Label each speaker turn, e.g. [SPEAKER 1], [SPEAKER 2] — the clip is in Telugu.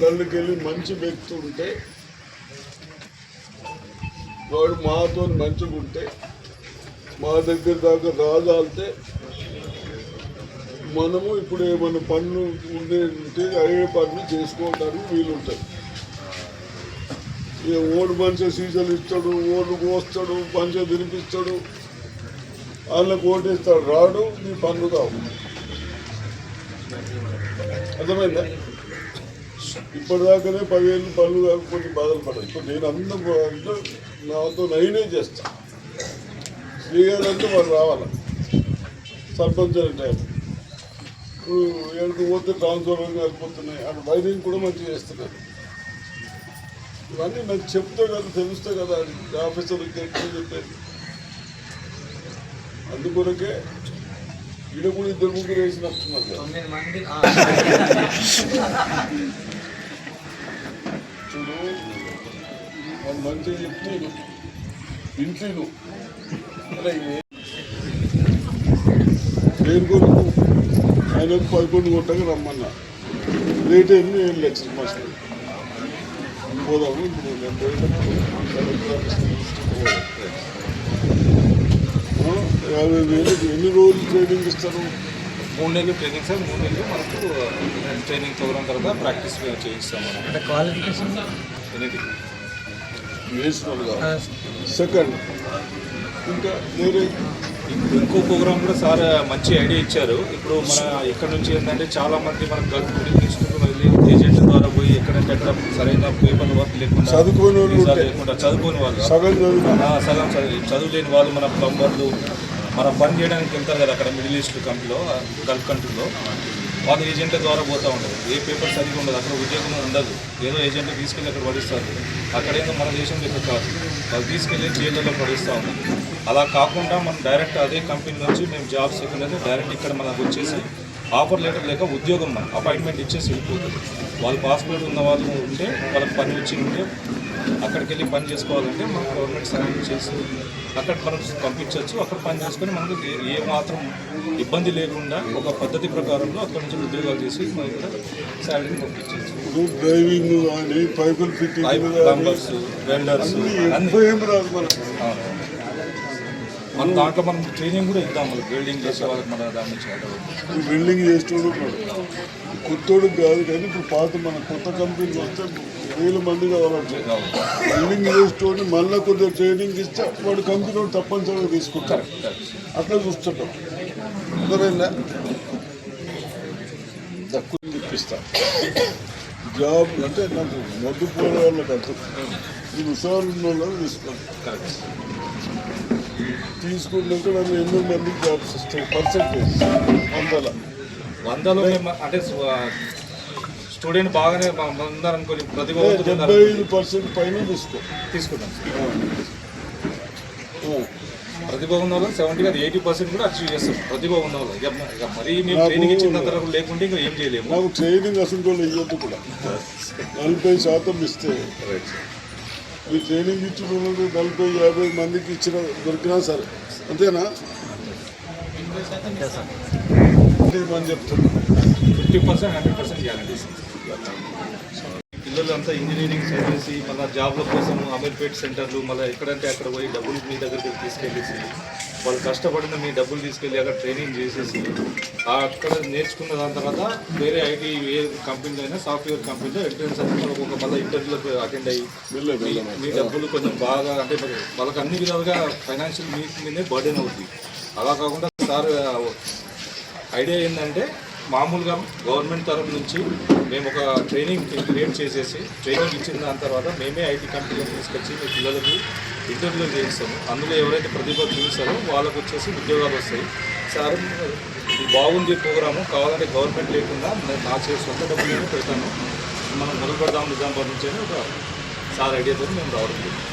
[SPEAKER 1] దానికి వెళ్ళి మంచి వ్యక్తి ఉంటే వాడు మాతో మంచిగా ఉంటే మా దగ్గర దాకా రాజాలితే మనము ఇప్పుడు ఏమైనా పన్ను ఉండే ఉంటే అయ్యే పన్ను చేసుకోవడానికి వీలుంటుంది. ఇక ఓడు మనిషి సీజన్ ఇస్తాడు ఓడు కోస్తాడు మంచిగా తినిపిస్తాడు వాళ్ళకి ఓటేస్తాడు రాడు నీ పన్ను కావు అర్థమైందా? ఇప్పటిదాకానే పదివేలు పనులు కాకపోతే బాధలు పడదు ఇప్పుడు నేను అందరూ నాతో నైనే చేస్తా. శ్రీగారు అంటే వాళ్ళు రావాలి. సర్పంచ్ అంటే ఇప్పుడు ఏడుకు పోతే ట్రాన్స్ఫర్ వెళ్ళిపోతున్నాయి అక్కడ వైరింగ్ కూడా మంచిగా చేస్తున్నారు. ఇవన్నీ నాకు చెప్తే కదా తెలుస్తే కదా ఆఫీసర్కి ఎక్కువ చెప్పేది అందుకొరకే ఈడ కూడా ఇద్దరు ముగ్గురు వేసినట్టున్నారు చూడు. వాళ్ళు మంచిగా చెప్తే ఇంట్లో నువ్వు అలా ఇవే- కొరకు పదకొండు కొట్టగా రమ్మన్నా. రేట్ ఎన్ని? ఏం లక్షలు మస్తు పోదాము ఇప్పుడు నేను యాభై వేలు ఎన్ని రోజులు ట్రైనింగ్ ఇస్తారు?
[SPEAKER 2] మూడు నెలలు ట్రైనింగ్ సార్ మూడు నెలలు మనకు ట్రైనింగ్ ప్రోగ్రామ్ తర్వాత ప్రాక్టీస్ చేయిస్తాం మనం
[SPEAKER 3] అంటే క్వాలిఫికేషన్
[SPEAKER 1] సెకండ్ ఇంకా వేరే
[SPEAKER 2] ఇంకో ప్రోగ్రామ్ కూడా సార్ మంచి ఐడియా ఇచ్చారు. ఇప్పుడు మన ఇక్కడ నుంచి ఏంటంటే చాలా మంది మన గల్ఫ్ తీసుకుంటూ వెళ్ళి ఏజెంట్ ద్వారా పోయి ఎక్కడంటే అక్కడ సరైన పేపర్ వర్క్ లేకుండా
[SPEAKER 1] చదువుకోని.
[SPEAKER 2] లేకుండా చదువుకోని వాళ్ళు.
[SPEAKER 1] సగం చదివిన
[SPEAKER 2] ఆ, సగం చదివి చదువు లేని వాళ్ళు మన ప్లంబర్లు మన పని చేయడానికి వెళ్తారు కదా అక్కడ మిడిల్ ఈస్ట్ కంట్రీలో గల్ఫ్ కంట్రీలో వాళ్ళ ఏజెంట్ల ద్వారా పోతూ ఉంటారు ఏ పేపర్ సరిగ్గా ఉండదు. అక్కడ ఉద్యోగం ఉండదు. ఏదో ఏజెంట్ తీసుకెళ్ళి అక్కడ పడిస్తారు. అక్కడేందో మన దేశం లెక్క కాదు. వాళ్ళు తీసుకెళ్ళి జైళ్ళలో పడిస్తూ ఉంటారు అలా కాకుండా మనం డైరెక్ట్ అదే కంపెనీ నుంచి మేము జాబ్స్ ఎక్కలేదు డైరెక్ట్ ఇక్కడ మనకు వచ్చేసి ఆఫర్ లెటర్ లేక ఉద్యోగం మనం అపాయింట్మెంట్ ఇచ్చేసి వెళ్ళిపోతుంది వాళ్ళు పాస్పోర్ట్ ఉన్న వాళ్ళు ఉంటే వాళ్ళకి పని వచ్చి ఉంటే అక్కడికి వెళ్ళి పని చేసుకోవాలంటే మనం గవర్నమెంట్ సహాయం చేసి అక్కడ మనం పంపించవచ్చు. అక్కడ పని చేసుకొని మనకు ఏ- మాత్రం ఇబ్బంది లేకుండా ఒక పద్ధతి ప్రకారంలో అక్కడ నుంచి ఉద్యోగాలు చేసి మన ఇక్కడ శాలరీని పంపించవచ్చు.
[SPEAKER 1] డ్రైవింగ్ కానీ పైపులు ఫిట్టింగ్ కానీ
[SPEAKER 2] ప్లంబర్స్ వెల్డర్స్. మన దాంట్లో మనం ట్రైనింగ్ కూడా ఇద్దాం మనకి. వెల్డింగ్ చేసే వాళ్ళకి మన దాని నుంచి అడగదు.
[SPEAKER 1] ఈ బిల్డింగ్ చేసేటోడు కొత్తోడు కాదు కానీ ఇప్పుడు పాత మన కొత్త కంపెనీకి వస్తే వేల మంది కావాలంటే బిల్డింగ్ చేసేటోడు మళ్ళీ కొద్దిగా ట్రైనింగ్ ఇస్తే వాడు కంపెనీ తప్పనిసరిగా తీసుకుంటారు అట్లా చూస్తుంటాం. అర్థమైందా తక్కువ ఇప్పిస్తా జాబ్ అంటే నాకు మొద్దు పోయే వాళ్ళకి అర్థం ఈ ఉత్సవాలు ఉన్న వాళ్ళని
[SPEAKER 2] కరెక్ట్
[SPEAKER 1] తీసుకున్నాక నన్ను ఎన్నో మందికి జాబ్స్ ఇస్తాయి. పర్సెంటేజ్. వందల.
[SPEAKER 2] వందలో అంటే స్టూడెంట్ బాగానే ఉందనుకోని ప్రతిభ
[SPEAKER 1] డెబ్బై
[SPEAKER 2] ఉంటున్నారు.
[SPEAKER 1] ఐదు పర్సెంట్ పైన తీసుకో.
[SPEAKER 2] తీసుకుందాం.
[SPEAKER 1] ఆ.
[SPEAKER 2] ప్రతిభ ఉన్న వాళ్ళు సెవెంటీ కాదు ఎయిటీ పర్సెంట్ కూడా అచీవ్ చేస్తాం ప్రతిభ ఉన్న వాళ్ళు. ఇక ఇక మరీ మేము ట్రైనింగ్ ఇచ్చిన తర్వాత లేకుంటే ఇంకా ఏం చేయలేము.
[SPEAKER 1] నాకు ట్రైనింగ్ అసలు వాళ్ళు ఇవ్వద్దు కూడా. నలభై శాతం ఇస్తే. ఈ ట్రైనింగ్ ఇచ్చిన వాళ్ళు నలభై యాభై మందికి ఇచ్చిన దొరికినా సరే. అంతేనా? చెప్తున్నా
[SPEAKER 2] fifty percent hundred percent guarantee పిల్లలు అంతా ఇంజనీరింగ్ చదివేసి మళ్ళీ జాబ్ల కోసం అమీర్పేట్ సెంటర్లు మళ్ళీ ఎక్కడంటే అక్కడ పోయి డబ్బులు మీ దగ్గరికి తీసుకెళ్ళేసి వాళ్ళు కష్టపడిన మీ డబ్బులు తీసుకెళ్ళి అక్కడ ట్రైనింగ్ చేసేసి ఆ అక్కడ నేర్చుకున్న దాని తర్వాత వేరే ఐటీ ఏ కంపెనీలో అయినా సాఫ్ట్వేర్ కంపెనీలో ఎంట్రన్స్ వాళ్ళకి ఒక మళ్ళీ ఇంటర్వ్యూలకు అటెండ్ అయ్యి మీ డబ్బులు కొంచెం బాగా అంటే వాళ్ళకి అన్ని విధాలుగా ఫైనాన్షియల్ మీ మీదే బర్డెన్ అవుతుంది అలా కాకుండా సార్ ఐడియా ఏంటంటే మామూలుగా గవర్నమెంట్ తరఫు నుంచి మేము ఒక ట్రైనింగ్ క్రియేట్ చేసేసి ట్రైనింగ్ ఇచ్చిన దాని తర్వాత మేమే ఐటీ కంపెనీలకు తీసుకొచ్చి మీ పిల్లలకి ఇంటర్వ్యూ చేయిస్తాము. అందులో ఎవరైతే ప్రతిభ చూపిస్తారో వాళ్ళకు వచ్చేసి ఉద్యోగాలు వస్తాయి. సార్ బాగుంది ప్రోగ్రాము కావాలంటే గవర్నమెంట్ లేకుండా నా చేసి సొంత డబ్బులు పెడతాను. మనం మొదలు పెడదాం నిజామాబాద్ నుంచి ఒక సార్ ఐడియాతో మేము రావడం జరిగింది.